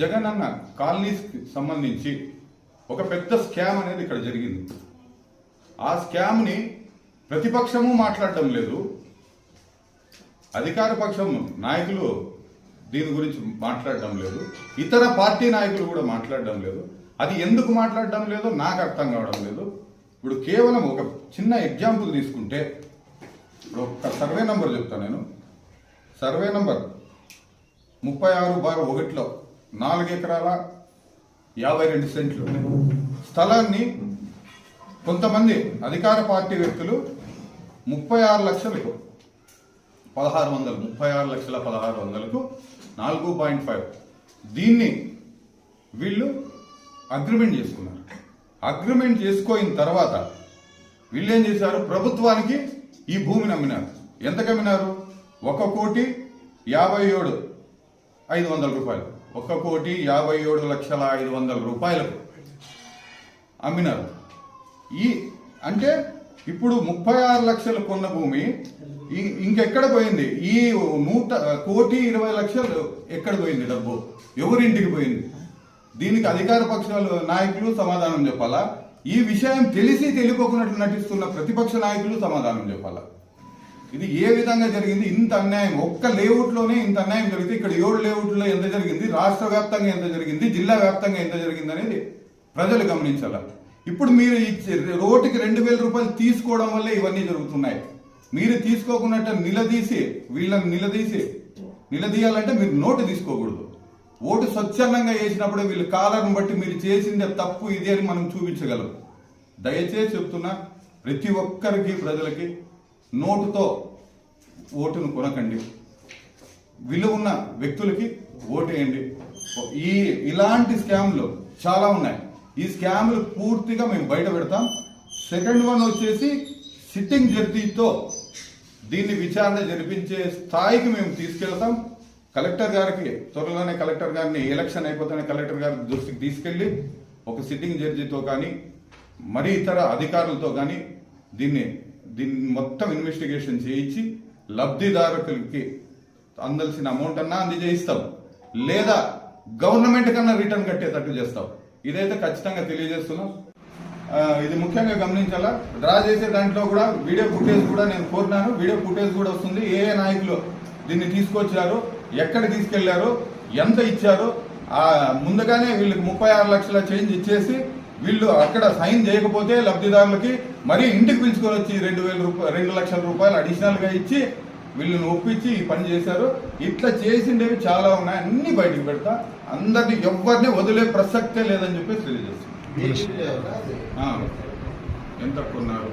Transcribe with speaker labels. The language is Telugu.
Speaker 1: జగన్ అన్న కాలనీస్కి సంబంధించి ఒక పెద్ద స్కామ్ అనేది ఇక్కడ జరిగింది. ఆ స్కామ్ని ప్రతిపక్షము మాట్లాడటం లేదు. అధికార పక్షం నాయకులు దీని గురించి మాట్లాడడం లేదు. ఇతర పార్టీ నాయకులు కూడా మాట్లాడడం లేదు. అది ఎందుకు మాట్లాడడం లేదో నాకు అర్థం కావడం లేదు. ఇప్పుడు కేవలం ఒక చిన్న ఎగ్జాంపుల్ తీసుకుంటే ఇప్పుడు ఒక సర్వే నంబర్ చెప్తాను నేను. సర్వే నంబర్ ముప్పై ఆరు బార్ ఒకటిలో నాలుగు ఎకరాల యాభై రెండు సెంట్లు. స్థలాన్ని కొంతమంది అధికార పార్టీ వ్యక్తులు ముప్పై ఆరు లక్షలకు పదహారు వందలు ముప్పై ఆరు లక్షల పదహారు వందలకు నాలుగు పాయింట్ ఫైవ్. దీన్ని వీళ్ళు అగ్రిమెంట్ చేసుకున్నారు. అగ్రిమెంట్ చేసుకోయిన తర్వాత వీళ్ళు ఏం చేశారు? ప్రభుత్వానికి ఈ భూమిని అమ్మినారు. ఎంతకు అమ్మినారు? ఒక కోటి యాభై ఏడు ఐదు వందల రూపాయలు. ఒక కోటి యాభై ఏడు లక్షల ఐదు వందల రూపాయలకు అమ్మినారు. ఈ అంటే ఇప్పుడు ముప్పై ఆరు లక్షలు కొన్న భూమి ఇంకెక్కడ పోయింది? ఈ నూట కోటి ఇరవై లక్షలు ఎక్కడ పోయింది డబ్బు? ఎవరింటికి పోయింది? దీనికి అధికార పక్షాలు నాయకులు సమాధానం చెప్పాలా? ఈ విషయం తెలిసి తెలియకోకున్నట్లు నటిస్తున్న ప్రతిపక్ష నాయకులు సమాధానం చెప్పాలా? ఇది ఏ విధంగా జరిగింది? ఇంత అన్యాయం. ఒక్క లేఅవుట్లోనే ఇంత అన్యాయం జరిగింది ఇక్కడ ఏడు లేఅవుట్లో ఎంత జరిగింది? రాష్ట్ర వ్యాప్తంగా ఎంత జరిగింది? జిల్లా వ్యాప్తంగా ఎంత జరిగింది అనేది ప్రజలు గమనించాల. ఇప్పుడు మీరు ఇచ్చే రోడ్డుకి రెండు వేల రూపాయలు తీసుకోవడం వల్లే ఇవన్నీ జరుగుతున్నాయి. మీరు తీసుకోకున్నట్టు నిలదీసి వీళ్ళని నిలదీసి నిలదీయాలంటే మీరు నోటు తీసుకోకూడదు. ఓటు స్వచ్ఛందంగా వేసినప్పుడు వీళ్ళు కాలర్ని బట్టి మీరు చేసిందే తప్పు ఇది అని మనం చూపించగలం. దయచేసి చెప్తున్నా ప్రతి ఒక్కరికి ప్రజలకి నోటుతో ఓటును కొనకండి. విలువ ఉన్న వ్యక్తులకి ఓటేయండి. ఈ ఇలాంటి స్కామ్లు చాలా ఉన్నాయి. ఈ స్కామ్లు పూర్తిగా మేము బయట పెడతాం. సెకండ్ వన్ వచ్చేసి సిట్టింగ్ జడ్జితో దీన్ని విచారణ జరిపించే స్థాయికి మేము తీసుకెళ్తాం. కలెక్టర్ గారికి త్వరలోనే కలెక్టర్ గారిని ఎలక్షన్ అయిపోతేనే కలెక్టర్ గారి దృష్టికి తీసుకెళ్ళి ఒక సిట్టింగ్ జడ్జితో కానీ మరి ఇతర అధికారులతో కానీ దీన్ని దీన్ని మొత్తం ఇన్వెస్టిగేషన్ చేయించి లబ్ధిదారులకి అందాల్సిన అమౌంట్ అన్నా అందజేయిస్తాం. లేదా గవర్నమెంట్ కన్నా రిటర్న్ కట్టేటట్టు చేస్తాం. ఇదైతే ఖచ్చితంగా తెలియజేస్తున్నాం. ఇది ముఖ్యంగా గమనించాలా? డ్రా చేసే దాంట్లో కూడా వీడియో ఫుటేజ్ కూడా నేను కోరినాను. వీడియో ఫుటేజ్ కూడా వస్తుంది. ఏ ఏ నాయకులు దీన్ని తీసుకొచ్చారు? ఎక్కడ తీసుకెళ్ళారు? ఎంత ఇచ్చారు? ఆ ముందుగానే వీళ్ళకి ముప్పై ఆరు లక్షల చేంజ్ ఇచ్చేసి వీళ్ళు అక్కడ సైన్ చేయకపోతే లబ్ధిదారులకి మరీ ఇంటికి పిలుచుకొని వచ్చి రెండు వేల రూపాయలు రెండు లక్షల రూపాయలు అడిషనల్గా ఇచ్చి వీళ్ళని ఒప్పించి ఈ పని చేశారు. ఇట్లా చేసిండేవి చాలా ఉన్నాయి. అన్ని బయటకు పెడతా. అందరిని ఎవరిని వదిలే ప్రసక్తే లేదని చెప్పేసి తెలియజేస్తున్నాను ఆ, ఎంత కొన్నారు?